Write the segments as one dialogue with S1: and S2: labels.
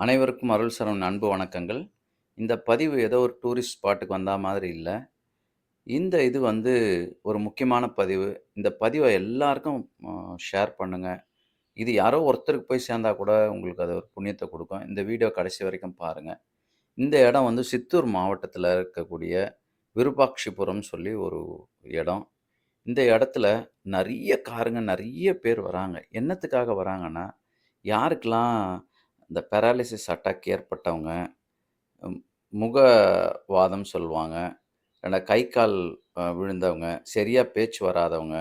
S1: அனைவருக்கும் அருள் சரவணன் அன்பு வணக்கங்கள். இந்த பதிவு ஏதோ ஒரு டூரிஸ்ட் ஸ்பாட்டுக்கு வந்தால் மாதிரி இல்லை இந்த இது வந்து ஒரு முக்கியமான பதிவு. இந்த பதிவை எல்லாருக்கும் ஷேர் பண்ணுங்கள் இது யாரோ ஒருத்தருக்கு போய் சேர்ந்தா கூட உங்களுக்கு அது ஒரு புண்ணியத்தை கொடுக்கும் இந்த வீடியோ கடைசி வரைக்கும் பாருங்க. இந்த இடம் வந்து சித்தூர் மாவட்டத்தில் இருக்கக்கூடிய விருபாட்சிபுரம் சொல்லி ஒரு இடம். இந்த இடத்துல நிறைய காருங்க, நிறைய பேர் வராங்க. என்னத்துக்காக வராங்கன்னா, யாருக்கெல்லாம் இந்த பேராலிசிஸ் அட்டாக் ஏற்பட்டவங்க, முகவாதம் சொல்லுவாங்க. இல்ல கை, கால் விழுந்தவங்க, சரியாக பேச்சு வராதவங்க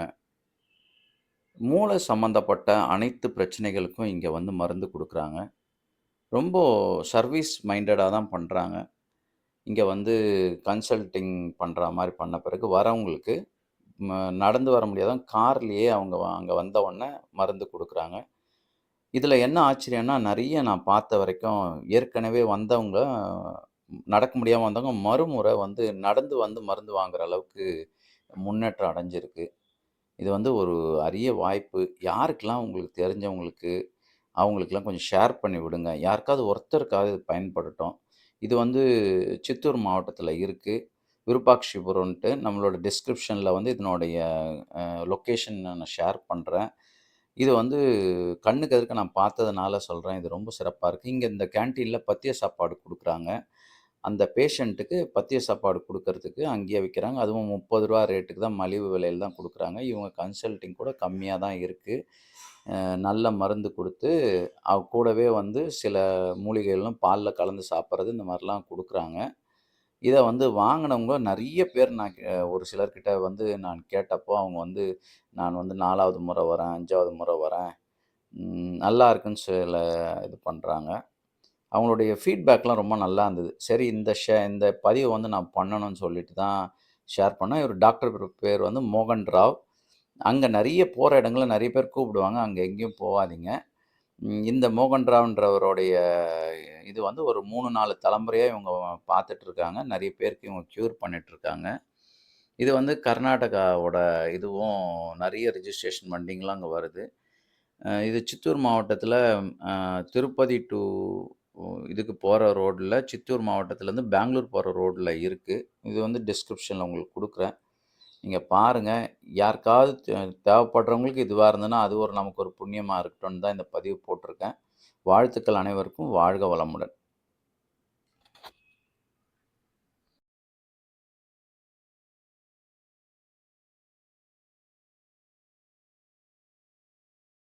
S1: மூளை சம்மந்தப்பட்ட அனைத்து பிரச்சனைகளுக்கும் இங்கே வந்து மருந்து கொடுக்குறாங்க ரொம்ப சர்வீஸ் மைண்டடாக தான் பண்ணுறாங்க இங்கே வந்து கன்சல்டிங் பண்ணுற மாதிரி பண்ண பிறகு வரவங்களுக்கு நடந்து வர முடியாதான் கார்லேயே அவங்க அங்கே அங்க வந்த உடனே மருந்து கொடுக்குறாங்க இதில் என்ன ஆச்சரியம்னா, நிறைய நான் பார்த்த வரைக்கும் ஏற்கனவே வந்தவங்க, நடக்க முடியாமல் வந்தவங்க மறுமுறை வந்து நடந்து வந்து மருந்து வாங்குற அளவுக்கு முன்னேற்றம் அடைஞ்சிருக்கு. இது வந்து ஒரு அரிய வாய்ப்பு. யாருக்கெல்லாம் உங்களுக்கு தெரிஞ்சவங்களுக்கு, அவங்களுக்கெல்லாம் கொஞ்சம் ஷேர் பண்ணி விடுங்க. யாருக்காவது ஒருத்தருக்காவது இது பயன்படட்டும். இது வந்து சித்தூர் மாவட்டத்தில் இருக்குது விருப்பாட்சிபுரம்ன்ட்டு நம்மளோட டிஸ்கிரிப்ஷனில் வந்து இதனுடைய லொக்கேஷன் நான் ஷேர் பண்ணுறேன் இது வந்து கண்ணுக்கு எதிர்க்க நான் பார்த்ததுனால சொல்கிறேன் இது ரொம்ப சிறப்பாக இருக்குது இங்கே இந்த கேன்டீனில் பத்திய சாப்பாடு கொடுக்குறாங்க. அந்த பேஷண்ட்டுக்கு பத்திய சாப்பாடு கொடுக்கறதுக்கு அங்கேயே விற்கிறாங்க அதுவும் முப்பது ரூபா ரேட்டுக்கு தான் மலிவு விலையில் தான் கொடுக்குறாங்க. இவங்க கன்சல்ட்டிங் கூட கம்மியாக தான் இருக்குது நல்ல மருந்து கொடுத்து கூடவே வந்து சில மூலிகைகளும் பாலில் கலந்து சாப்பிட்றது இந்த மாதிரிலாம் கொடுக்குறாங்க. இதை வந்து வாங்கினவங்க நிறைய பேர் நான் கே ஒரு சிலர்கிட்ட வந்து நான் கேட்டப்போ, அவங்க வந்து நான் வந்து நாலாவது முறை வரேன், அஞ்சாவது முறை வரேன். நல்லா இருக்குன்னு சில இது பண்ணுறாங்க அவங்களுடைய ஃபீட்பேக்லாம் ரொம்ப நல்லா இருந்தது. சரி இந்த ஷே இந்த பதிவை வந்து நான் பண்ணணும்னு சொல்லிட்டு தான் ஷேர் பண்ணேன். இவர் டாக்டர் பேர் வந்து மோகன் ராவ். அங்கே நிறைய போகிற இடங்களில் நிறைய பேர் கூப்பிடுவாங்க. அங்கே எங்கேயும் போகாதீங்க இந்த மோகன்ராவ்ன்றவருடைய இது வந்து ஒரு மூணு நாலு தலைமுறையாக இவங்க பார்த்துட்ருக்காங்க. நிறைய பேருக்கு இவங்க க்யூர் பண்ணிகிட்ருக்காங்க இது வந்து கர்நாடகாவோட இதுவும் நிறைய ரிஜிஸ்ட்ரேஷன் வண்டிங்கலாம் அங்கே வருது. இது சித்தூர் மாவட்டத்தில் திருப்பதி டூ இதுக்கு போகிற ரோட்டில் சித்தூர் மாவட்டத்துலேருந்து பெங்களூர் போகிற ரோட்டில் இருக்குது இது வந்து டிஸ்கிரிப்ஷனில் உங்களுக்கு கொடுக்குறேன். நீங்கள் பாருங்கள் யாருக்காவது தே தேவைப்படுறவங்களுக்கு இதுவாக இருந்ததுன்னா, அது ஒரு நமக்கு ஒரு புண்ணியமாக இருக்கட்டும்னு தான் இந்த பதிவு போட்டிருக்கேன். வாழ்த்துக்கள் அனைவருக்கும். வாழ்க வளமுடன்.